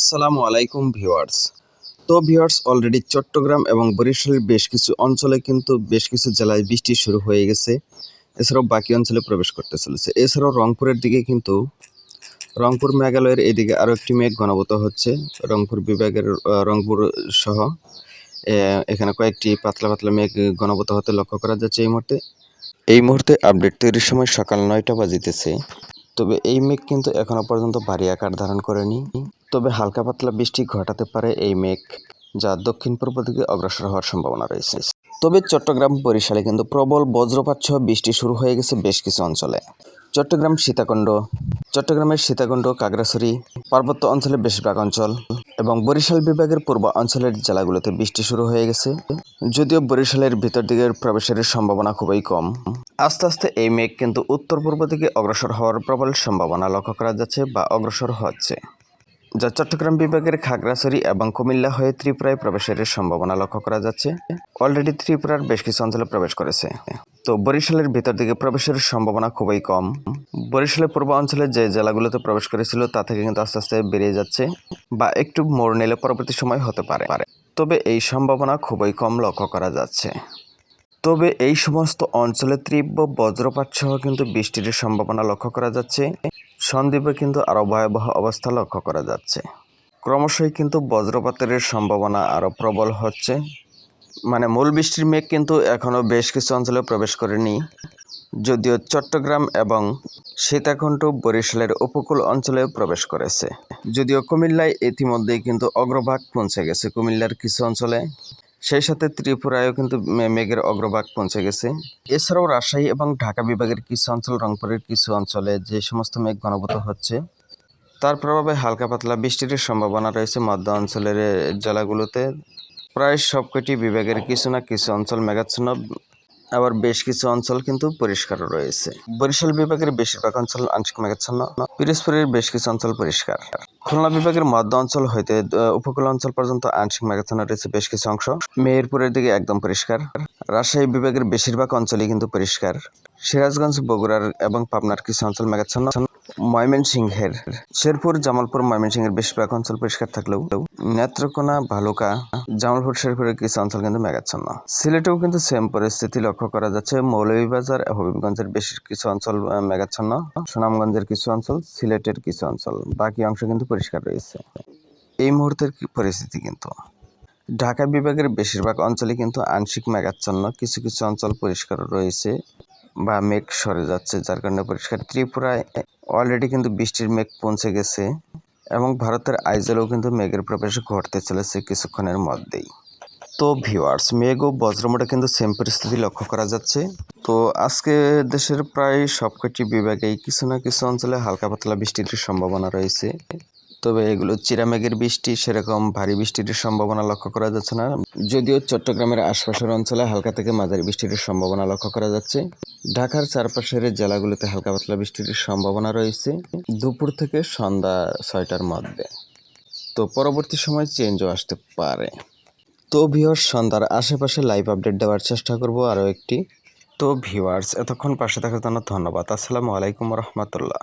আসসালামু আলাইকুম ভিউয়ার্স। তো ভিউয়ার্স, অলরেডি চট্টগ্রাম এবং বরিশালের বেশ কিছু অঞ্চলে কিন্তু বেশ কিছু জেলায় বৃষ্টি শুরু হয়ে গেছে। এছাড়াও বাকি অঞ্চলে প্রবেশ করতে চলেছে। এছাড়াও রংপুরের দিকে কিন্তু রংপুর মেঘালয়ের এদিকে আরও একটি মেঘ ঘনীভূত হচ্ছে। রংপুর বিভাগের রংপুর সহ এখানে কয়েকটি পাতলা পাতলা মেঘ ঘনীভূত হতে লক্ষ্য করা যাচ্ছে এই মুহূর্তে। এই মুহূর্তে আপডেট তৈরির সময় সকাল নয়টা বাজিতেছে। তবে এই মেঘ কিন্তু এখনও পর্যন্ত ভারী আকার ধারণ করেনি। তবে হালকা পাতলা বৃষ্টি ঘটাতে পারে এই মেঘ, যা দক্ষিণ পূর্ব দিকে অগ্রসর হওয়ার সম্ভাবনা রয়েছে। তবে চট্টগ্রাম বরিশালে কিন্তু প্রবল বজ্রপাত সহ বৃষ্টি শুরু হয়ে গেছে বেশ কিছু অঞ্চলে। চট্টগ্রাম সীতাকুণ্ড চট্টগ্রামের সীতাকুণ্ড, কাগড়াছড়ি, পার্বত্য অঞ্চলের বেশিরভাগ অঞ্চল এবং বরিশাল বিভাগের পূর্ব অঞ্চলের জেলাগুলোতে বৃষ্টি শুরু হয়ে গেছে। যদিও বরিশালের ভিতর দিকের প্রবেশের সম্ভাবনা খুবই কম। আস্তে আস্তে এই মেঘ কিন্তু উত্তর পূর্ব দিকে অগ্রসর হওয়ার প্রবল সম্ভাবনা লক্ষ্য করা যাচ্ছে বা অগ্রসর হচ্ছে। যা চট্টগ্রাম বিভাগের খাগড়াছড়ি এবং কুমিল্লা হয়ে ত্রিপুরায় প্রবেশের সম্ভাবনা লক্ষ্য করা যাচ্ছে। অলরেডি ত্রিপুরার বেশ কিছু অঞ্চলে প্রবেশ করেছে। তো বরিশালের ভিতর দিকে প্রবেশের সম্ভাবনা খুবই কম। বরিশালের পূর্ব অঞ্চলে যে জেলাগুলোতে প্রবেশ করেছিল, তা থেকে কিন্তু আস্তে আস্তে বেরিয়ে যাচ্ছে বা একটু মোড় নিলে পরবর্তী সময় হতে পারে। তবে এই সম্ভাবনা খুবই কম লক্ষ্য করা যাচ্ছে। তবে এই সমস্ত অঞ্চলে তীব্র বজ্রপাত সহ কিন্তু বৃষ্টির সম্ভাবনা লক্ষ্য করা যাচ্ছে। সন্দ্বীপে কিন্তু আরও ভয়াবহ অবস্থা লক্ষ্য করা যাচ্ছে। ক্রমশই কিন্তু বজ্রপাতের সম্ভাবনা আরও প্রবল হচ্ছে। মানে মূল বৃষ্টির মেঘ কিন্তু এখনও বেশ কিছু অঞ্চলে প্রবেশ করেনি। যদিও চট্টগ্রাম এবং সীতাকুণ্ড বরিশালের উপকূল অঞ্চলে প্রবেশ করেছে। যদিও কুমিল্লায় ইতিমধ্যেই কিন্তু অগ্রভাগ পৌঁছে গেছে কুমিল্লার কিছু অঞ্চলে। সেই সাথে ত্রিপুরায়ও কিন্তু মেঘের অগ্রভাগ পৌঁছে গেছে। এছাড়াও রাজশাহী এবং ঢাকা বিভাগের কিছু অঞ্চল, রংপুরের কিছু অঞ্চলে যে সমস্ত মেঘ ঘনীভূত হচ্ছে, তার প্রভাবে হালকা পাতলা বৃষ্টির সম্ভাবনা রয়েছে মধ্য অঞ্চলের জেলাগুলোতে। প্রায় সবকটি বিভাগের কিছু না কিছু অঞ্চল মেঘাচ্ছন্ন, আবার বেশ কিছু অঞ্চল কিন্তু পরিষ্কার রয়েছে। বরিশাল বিভাগের বেশিরভাগ অঞ্চল আংশিক মেঘাচ্ছন্ন, পিরোজপুরের বেশ কিছু অঞ্চল পরিষ্কার। খুলনা বিভাগের মধ্য অঞ্চল হইতে উপকূল অঞ্চল পর্যন্ত আংশিক মেঘাচ্ছন্ন রয়েছে বেশ কিছু অংশ। মেহেরপুরের দিকে একদম পরিষ্কার। রাজশাহী বিভাগের বেশিরভাগ অঞ্চলই কিন্তু পরিষ্কার। সিরাজগঞ্জ, বগুড়ার এবং পাবনার কিছু অঞ্চল মেঘাচ্ছন্ন। ময়মনসিংহের। শেরপুর, জামালপুর, ময়মনসিংহের বেশিরভাগ অঞ্চল পরিষ্কার থাকলেও নেত্রকোনা, ভালুকা, জামালপুর, শেরপুরের কিছু অঞ্চল কিন্তু মেঘাচ্ছন্ন। সিলেটেও কিন্তু সেম পরিস্থিতি লক্ষ্য করা যাচ্ছে। মৌলভীবাজার, হবিবগঞ্জের বেশ কিছু অঞ্চল মেঘাচ্ছন্ন। সুনামগঞ্জের কিছু অঞ্চল, সিলেটের কিছু অঞ্চল। বাকি অংশ কিন্তু পরিষ্কার রয়েছে। এই মুহূর্তের পরিস্থিতি কিন্তু? ঢাকা বিভাগের বেশিরভাগ অঞ্চলে কিন্তু আংশিক মেঘাচ্ছন্ন। কিছু কিছু অঞ্চল পরিষ্কার রয়েছে। বা মেঘ সরে যাচ্ছে, যার কারণে পরিষ্কার। ত্রিপুরায় অলরেডি কিন্তু বৃষ্টির মেঘ পৌঁছে গেছে এবং ভারতের আইজলেও কিন্তু মেঘের প্রবেশ ঘটতে চলেছে কিছুক্ষণের মধ্যেই। তো ভিউয়ার্স মেঘ ও বজ্রমোটে কিন্তু সেম পরিস্থিতি লক্ষ্য করা যাচ্ছে। তো আজকে দেশের প্রায় সবকটি বিভাগেই কিছু না কিছু অঞ্চলে হালকা পাতলা বৃষ্টির সম্ভাবনা রয়েছে। তবে এগুলো চিরামেঘের বৃষ্টি, সেরকম ভারী বৃষ্টির সম্ভাবনা লক্ষ্য করা যাচ্ছে না। যদিও চট্টগ্রামের আশপাশের অঞ্চলে হালকা থেকে মাঝারি বৃষ্টির সম্ভাবনা লক্ষ্য করা যাচ্ছে। ঢাকার চারপাশের জেলাগুলোতে হালকা পাতলা বৃষ্টির সম্ভাবনা রয়েছে। দুপুর থেকে সন্ধ্যা ছয়টার মধ্যে। তো পরবর্তী সময় চেঞ্জও আসতে পারে। তো ভিউয়ার্স, সন্ধ্যার আশেপাশে লাইভ আপডেট দেওয়ার চেষ্টা করব আরও একটি। তো ভিউয়ার্স, এতক্ষণ পাশে থাকার জন্য ধন্যবাদ। আসসালামু আলাইকুম রহমতুল্লাহ।